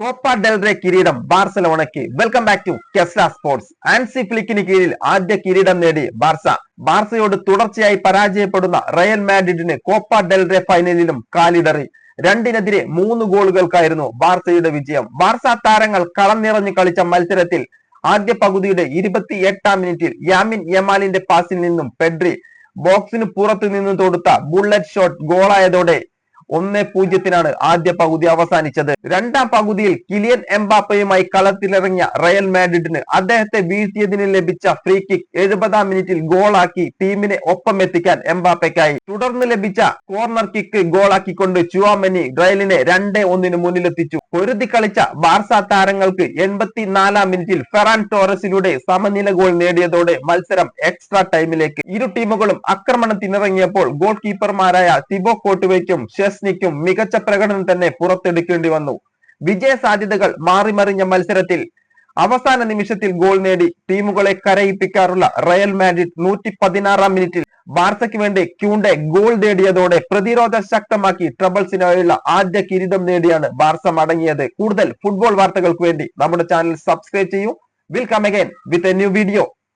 Copa del Rey കിരീടം ബാർസലോണയ്ക്ക്. Welcome back to കെസ്ല sports Hansi ഫ്ലിക്കിന് കീഴിൽ ആദ്യ കിരീടം നേടി ബാർസ. ബാർസയോട് തുടർച്ചയായി പരാജയപ്പെടുന്ന റയൽ മാഡ്രിഡിന് കോപ്പ ഡെൽറെ ഫൈനലിലും കാലിടറി. രണ്ടിനെതിരെ മൂന്ന് ഗോളുകൾക്കായിരുന്നു ബാർസയുടെ വിജയം. ബാർസ താരങ്ങൾ കളം നിറഞ്ഞു കളിച്ച മത്സരത്തിൽ ആദ്യ പകുതിയുടെ ഇരുപത്തി എട്ടാം മിനിറ്റിൽ യാമിൻ യമാലിന്റെ പാസിൽ നിന്നും പെഡ്രി ബോക്സിന് പുറത്തു നിന്ന് തൊടുത്ത ബുള്ളറ്റ് ഷോട്ട് ഗോളായതോടെ ഒന്ന് പൂജ്യത്തിനാണ് ആദ്യ പകുതി അവസാനിച്ചത്. രണ്ടാം പകുതിയിൽ കിലിയൻ എംബാപ്പയുമായി കളത്തിലിറങ്ങിയ റയൽ മാഡ്രിഡിന് അദ്ദേഹത്തെ വീഴ്ത്തിയതിന് ലഭിച്ച ഫ്രീ കിക്ക് എഴുപതാം മിനിറ്റിൽ ഗോളാക്കി ടീമിനെ ഒപ്പം എത്തിക്കാൻ എംബാപ്പയ്ക്കായി. തുടർന്ന് ലഭിച്ച കോർണർ കിക്ക് ഗോളാക്കിക്കൊണ്ട് ചുവാമനി റയലിനെ രണ്ടേ ഒന്നിന് മുന്നിലെത്തിച്ചു. പൊരുതി കളിച്ച ബാർസ താരങ്ങൾക്ക് എൺപത്തിനാലാം മിനിറ്റിൽ ഫെറാൻ ടോറസിലൂടെ സമനില ഗോൾ നേടിയതോടെ മത്സരം എക്സ്ട്രാ ടൈമിലേക്ക്. ഇരു ടീമുകളും ആക്രമണത്തിനിറങ്ങിയപ്പോൾ ഗോൾ കീപ്പർമാരായ തിബോ കോട്ടുവയ്ക്കും ഷെസ്നിക്കും മികച്ച പ്രകടനം തന്നെ പുറത്തെടുക്കേണ്ടി വന്നു. വിജയ സാധ്യതകൾ മാറിമറിഞ്ഞ മത്സരത്തിൽ അവസാന നിമിഷത്തിൽ ഗോൾ നേടി ടീമുകളെ കരയിപ്പിക്കാറുള്ള റയൽ മാഡ്രിഡ് നൂറ്റി പതിനാറാം മിനിറ്റിൽ ബാർസയ്ക്ക് വേണ്ടി ക്യൂണ്ടെ ഗോൾ നേടിയതോടെ പ്രതിരോധം ശക്തമാക്കി ട്രബിൾസിനായുള്ള ആദ്യ കിരീടം നേടിയാണ് ബാർസ മടങ്ങിയത്. കൂടുതൽ ഫുട്ബോൾ വാർത്തകൾക്ക് വേണ്ടി നമ്മുടെ ചാനൽ സബ്സ്ക്രൈബ് ചെയ്യൂ. Will come again with a new video